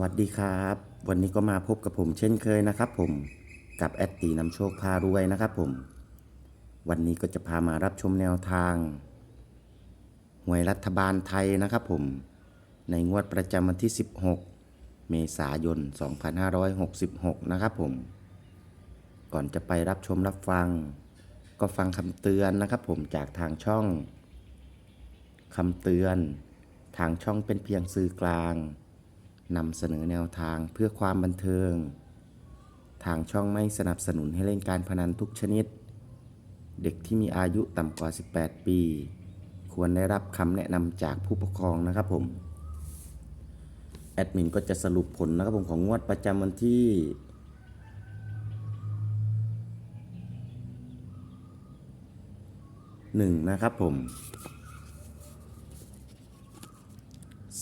วัสดีครับ วันนี้ก็มาพบกับผมเช่นเคยนะครับผมกับแอดตีนำโชคพารวยนะครับผมวันนี้ก็จะพามารับชมแนวทางหวยรัฐบาลไทยนะครับผมในงวดประจำวันที่ 16 เมษายน 2566 นะครับผม ก่อนจะไปรับชมรับฟัง ก็ฟังคำเตือนนะครับผมจากทางช่องคำเตือน ทางช่องเป็นเพียงสื่อกลาง นำเสนอแนวทางเพื่อความบันเทิง ทางช่องไม่สนับสนุนให้เล่นการพนันทุกชนิด เด็กที่มีอายุต่ำกว่า 18 ปี ควรได้รับคำแนะนำจากผู้ปกครองนะครับผม แอดมินก็จะสรุปผลนะครับผมของงวดประจำวันที่ 1 นะครับผม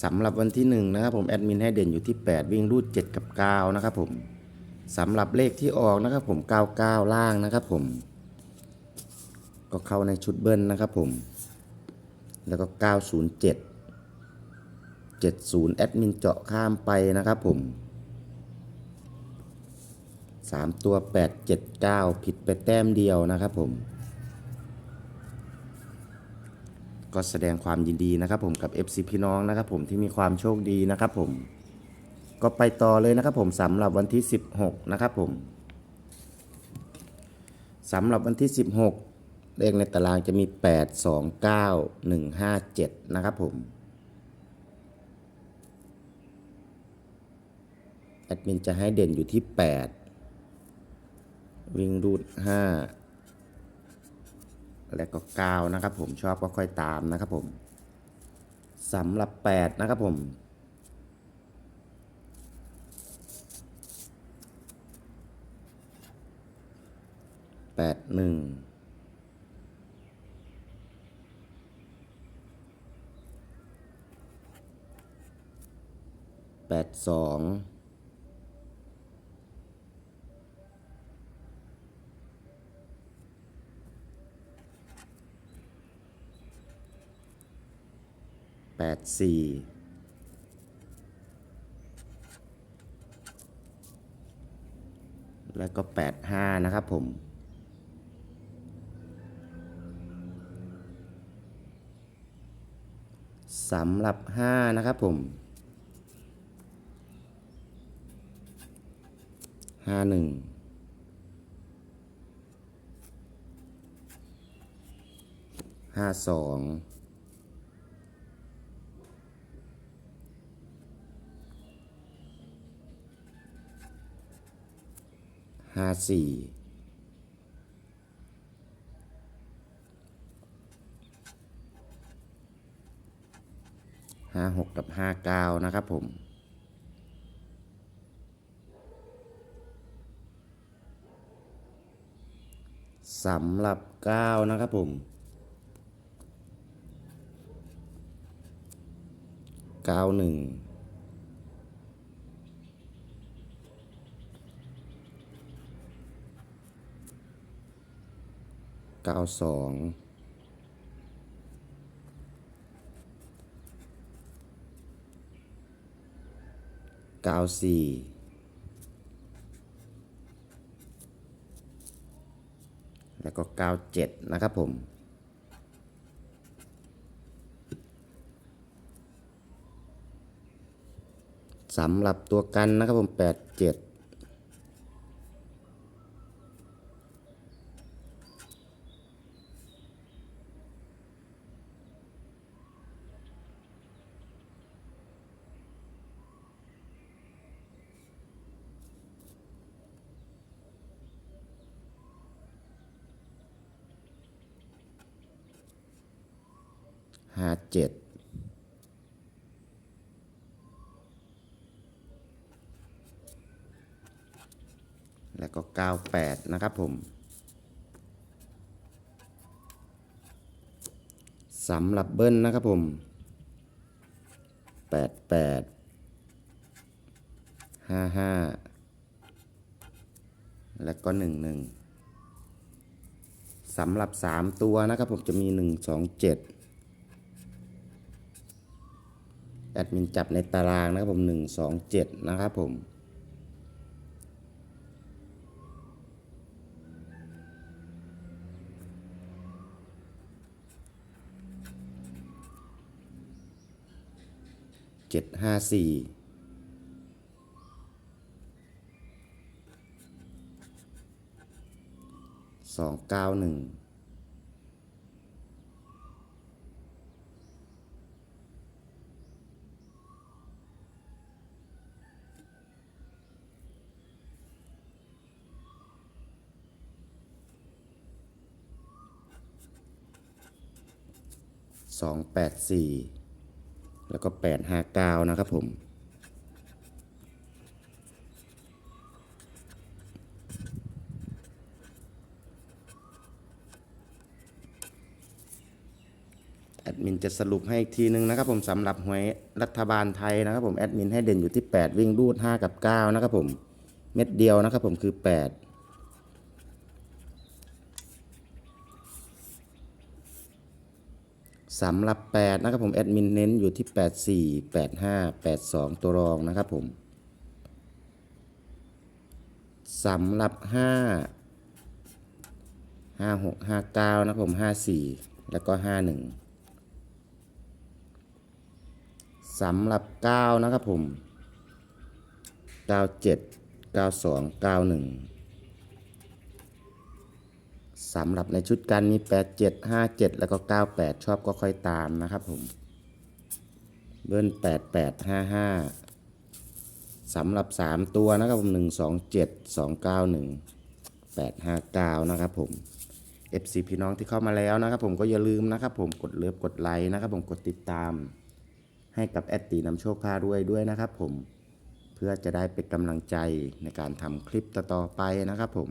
สำหรับวันที่1นะครับผมแอดมินให้เด่นอยู่ที่ 8 วิ่งรูด 7 กับ 9 นะครับผมสำหรับเลขที่ออกนะครับผม 99 ล่างนะครับผม ก็เข้าในชุดเบิ้ลนะครับผม แล้วก็ 907 70 แอดมินเจาะข้ามไปนะครับผม 3 ตัว 8 7 9 ผิดไปแต้มเดียวนะครับผม ก็แสดงความยินดีนะครับผมกับ FC พี่น้องนะครับผมที่มีความโชคดีนะครับผม ก็ไปต่อเลยนะครับผมสำหรับวันที่ 16 นะครับผมสำหรับวันที่ 16 เลขในตารางจะมี 8 2 9 1 5 7 นะครับผมแอดมินจะให้เด่นอยู่ที่ 8 วิ่งรูด 5 และก็9นะครับผมชอบก็ค่อยตามนะครับผมสำหรับ8นะครับผมแปดหนึ่งแปดสอง แปดสี่แล้วก็แปดห้านะครับผมสำหรับห้านะครับผมห้าหนึ่งห้าสอง ห้าสี่ห้าหกกับห้าเก้านะครับผมสำหรับเก้านะครับผมเก้าหนึ่ง เก้าสองเก้าสี่แล้วก็เก้าเจ็ดนะครับผมสำหรับตัวกันนะครับผมแปดเจ็ด ห้าเจ็ดแล้วก็ 98 นะครับผมสำหรับเบิ้ลนะครับผม 88 55 และก็ 11สำหรับ 3 ตัวนะครับผมจะมี 1 2 7 แอดมินจับในตารางนะครับผมหนึ่งสองเจ็ดนะครับผมเจ็ดห้าสี่สองเก้าหนึ่ง สองแปดสี่แล้วก็แปดห้าเก้านะครับผม แอดมินจะสรุปให้อีกทีนึงนะครับผมสำหรับหวยรัฐบาลไทยนะครับผม แอดมินให้เด่นอยู่ที่ 8 วิ่งรูด 5 กับ 9 นะครับผม เม็ดเดียวนะครับผมคือ 8 สำหรับ 8 นะครับผมแอดมินเน้นอยู่ที่ 84 85 82 ตัวรองนะครับผมสำหรับ 5 5 6 5 9 นะครับผม 54 แล้วก็ 51สำหรับ 9 นะครับผม 97 92 91 สำหรับในชุดกันมี 87 57 แล้วก็ 98 ชอบก็ค่อยตามนะครับผม เบิ้ล88 55สำหรับ 3 ตัวนะครับผม 127 291 859 นะครับผม FC พี่น้องที่เข้ามาแล้วนะครับผมก็อย่าลืมนะครับผมกดเลิฟกดไลค์นะครับผมกดติดตาม ให้กับแอดตีนำโชคพารวยด้วยนะครับผม เพื่อจะได้เป็นกำลังใจในการทำคลิปต่อๆไปนะครับผม